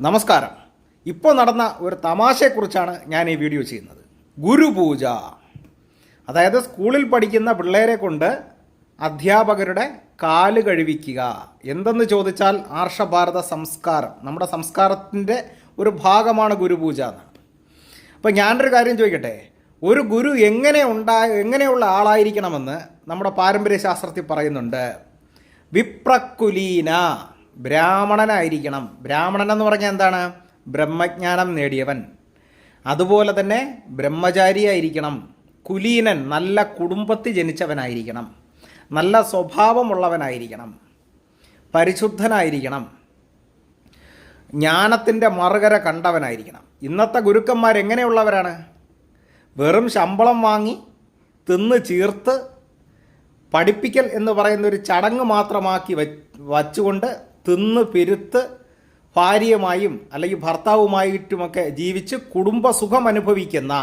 നമസ്കാരം. ഇപ്പോൾ നടന്ന ഒരു തമാശയെക്കുറിച്ചാണ് ഞാൻ ഈ വീഡിയോ ചെയ്യുന്നത്. ഗുരുപൂജ. അതായത് സ്കൂളിൽ പഠിക്കുന്ന പിള്ളേരെ കൊണ്ട് അധ്യാപകരുടെ കാൽ കഴിവിക്കുക. എന്തെന്ന് ചോദിച്ചാൽ ആർഷഭാരത സംസ്കാരം. നമ്മുടെ സംസ്കാരത്തിന്റെ ഒരു ഭാഗമാണ് ഗുരുപൂജ എന്നാണ്. അപ്പോൾ ഞാനൊരു കാര്യം ചോദിക്കട്ടെ? ഒരു ഗുരു എങ്ങനെ ഉണ്ടാ എങ്ങനെയുള്ള ആളായിരിക്കണമെന്ന് നമ്മുടെ പാരമ്പര്യ ശാസ്ത്രത്തിൽ പറയുന്നുണ്ട്. വിപ്രക്കുലീന ബ്രാഹ്മണനായിരിക്കണം. ബ്രാഹ്മണൻ എന്ന് പറഞ്ഞാൽ എന്താണ്? ബ്രഹ്മജ്ഞാനം നേടിയവൻ. അതുപോലെ തന്നെ ബ്രഹ്മചാരിയായിരിക്കണം. കുലീനൻ നല്ല കുടുംബത്തിൽ ജനിച്ചവനായിരിക്കണം. നല്ല സ്വഭാവമുള്ളവനായിരിക്കണം. പരിശുദ്ധനായിരിക്കണം. ജ്ഞാനത്തിന്റെ മറുകര കണ്ടവനായിരിക്കണം. ഇന്നത്തെ ഗുരുക്കന്മാർ എങ്ങനെയുള്ളവരാണ്? വെറും ശമ്പളം വാങ്ങി തിന്ന് ചീർത്ത് പഠിപ്പിക്കൽ എന്ന് പറയുന്ന ഒരു ചടങ്ങ് മാത്രമാക്കി വച്ചുകൊണ്ട് തിന്ന് പെരുത്ത് ഭാര്യയുമായും അല്ലെങ്കിൽ ഭർത്താവുമായിട്ടുമൊക്കെ ജീവിച്ച് കുടുംബസുഖം അനുഭവിക്കുന്ന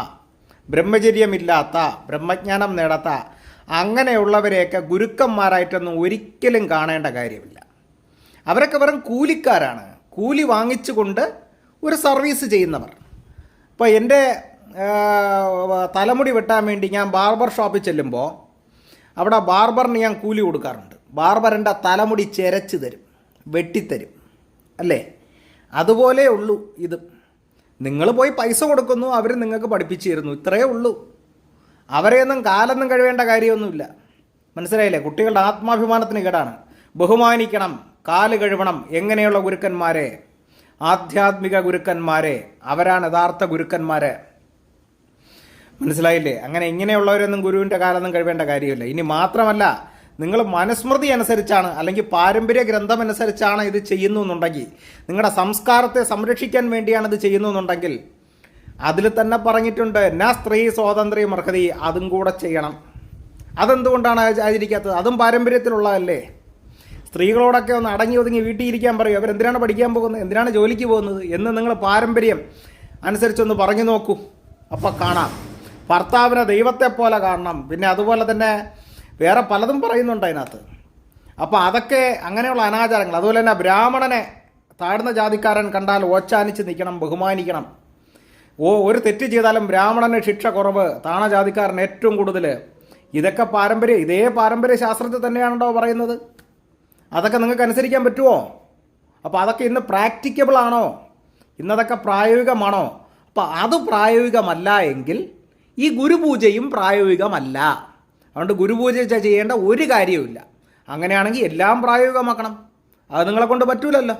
ബ്രഹ്മചര്യമില്ലാത്ത ബ്രഹ്മജ്ഞാനം നേടാത്ത അങ്ങനെയുള്ളവരെയൊക്കെ ഗുരുക്കന്മാരായിട്ടൊന്നും ഒരിക്കലും കാണേണ്ട കാര്യമില്ല. അവരൊക്കെ വെറും കൂലിക്കാരാണ്. കൂലി വാങ്ങിച്ചുകൊണ്ട് ഒരു സർവീസ് ചെയ്യുന്നവർ. ഇപ്പോൾ എന്റെ തലമുടി വെട്ടാൻ വേണ്ടി ഞാൻ ബാർബർ ഷോപ്പിൽ ചെല്ലുമ്പോൾ അവിടെ ബാർബറിന് ഞാൻ കൂലി കൊടുക്കാറുണ്ട്. ബാർബർ എന്റെ തലമുടി ചെരച്ച് തരും. വെട്ടിത്തരും. അല്ലേ? അതുപോലെ ഉള്ളൂ ഇത്. നിങ്ങൾ പോയി പൈസ കൊടുക്കുന്നു അവർ നിങ്ങൾക്ക് പഠിപ്പിച്ചു തരുന്നു ഇത്രയേ ഉള്ളൂ. അവരെയൊന്നും കാലൊന്നും കഴിയേണ്ട കാര്യമൊന്നുമില്ല. മനസ്സിലായില്ലേ? കുട്ടികളുടെ ആത്മാഭിമാനത്തിന് കേടാണ്. ബഹുമാനിക്കണം കാൽ കഴുകണം എങ്ങനെയുള്ള ഗുരുക്കന്മാരെ? ആധ്യാത്മിക ഗുരുക്കന്മാരെ. അവരാണ് യഥാർത്ഥ ഗുരുക്കന്മാരെ. മനസ്സിലായില്ലേ? അങ്ങനെ ഇങ്ങനെയുള്ളവരൊന്നും ഗുരുവിന്റെ കാലൊന്നും കഴിവേണ്ട കാര്യമില്ല. ഇനി മാത്രമല്ല നിങ്ങൾ മനുസ്മൃതി അനുസരിച്ചാണ് അല്ലെങ്കിൽ പാരമ്പര്യ ഗ്രന്ഥം അനുസരിച്ചാണ് ഇത് ചെയ്യുന്നു എന്നുണ്ടെങ്കിൽ നിങ്ങളുടെ സംസ്കാരത്തെ സംരക്ഷിക്കാൻ വേണ്ടിയാണ് ഇത് ചെയ്യുന്നു എന്നുണ്ടെങ്കിൽ അതിൽ തന്നെ പറഞ്ഞിട്ടുണ്ട് എന്നാ സ്ത്രീ സ്വാതന്ത്ര്യം അർഹതി അതും കൂടെ ചെയ്യണം. അതെന്തുകൊണ്ടാണ് ആചരിക്കാത്തത്? അതും പാരമ്പര്യത്തിലുള്ളതല്ലേ? സ്ത്രീകളോടൊക്കെ ഒന്ന് അടങ്ങി ഒതുങ്ങി വീട്ടിൽ ഇരിക്കാൻ പറയും അവരെന്തിനാണ് പഠിക്കാൻ പോകുന്നത്? എന്തിനാണ് ജോലിക്ക് പോകുന്നത്? എന്ന് നിങ്ങൾ പാരമ്പര്യം അനുസരിച്ചൊന്ന് പറഞ്ഞു നോക്കൂ. അപ്പോൾ കാണാം. ഭർത്താവിനെ ദൈവത്തെ പോലെ കാണണം. പിന്നെ അതുപോലെ തന്നെ വേറെ പലതും പറയുന്നുണ്ട് അതിനകത്ത്. അപ്പോൾ അതൊക്കെ അങ്ങനെയുള്ള അനാചാരങ്ങൾ. അതുപോലെ തന്നെ ബ്രാഹ്മണനെ താഴ്ന്ന ജാതിക്കാരൻ കണ്ടാൽ ഓച്ചാനിച്ച് നിൽക്കണം ബഹുമാനിക്കണം. ഓ ഒരു തെറ്റ് ചെയ്താലും ബ്രാഹ്മണന് ശിക്ഷ കുറവ് താണ ജാതിക്കാരൻ ഏറ്റവും കൂടുതൽ ഇതൊക്കെ പാരമ്പര്യം ഇതേ പാരമ്പര്യ ശാസ്ത്രത്തിൽ തന്നെയാണല്ലോ പറയുന്നത്. അതൊക്കെ നിങ്ങൾക്ക് അനുസരിക്കാൻ പറ്റുമോ അപ്പോൾ അതൊക്കെ ഇന്ന് പ്രാക്ടിക്കബിൾ ആണോ? ഇന്നതൊക്കെ പ്രായോഗികമാണോ? അപ്പോൾ അത് പ്രായോഗികമല്ല എങ്കിൽ ഈ ഗുരുപൂജയും പ്രായോഗികമല്ല. അതുകൊണ്ട് ഗുരുപൂജ ചെയ്യേണ്ട ഒരു കാര്യവുമില്ല. അങ്ങനെയാണെങ്കിൽ എല്ലാം പ്രായോഗികമാക്കണം. അത് നിങ്ങളെ കൊണ്ട് പറ്റൂലല്ലോ.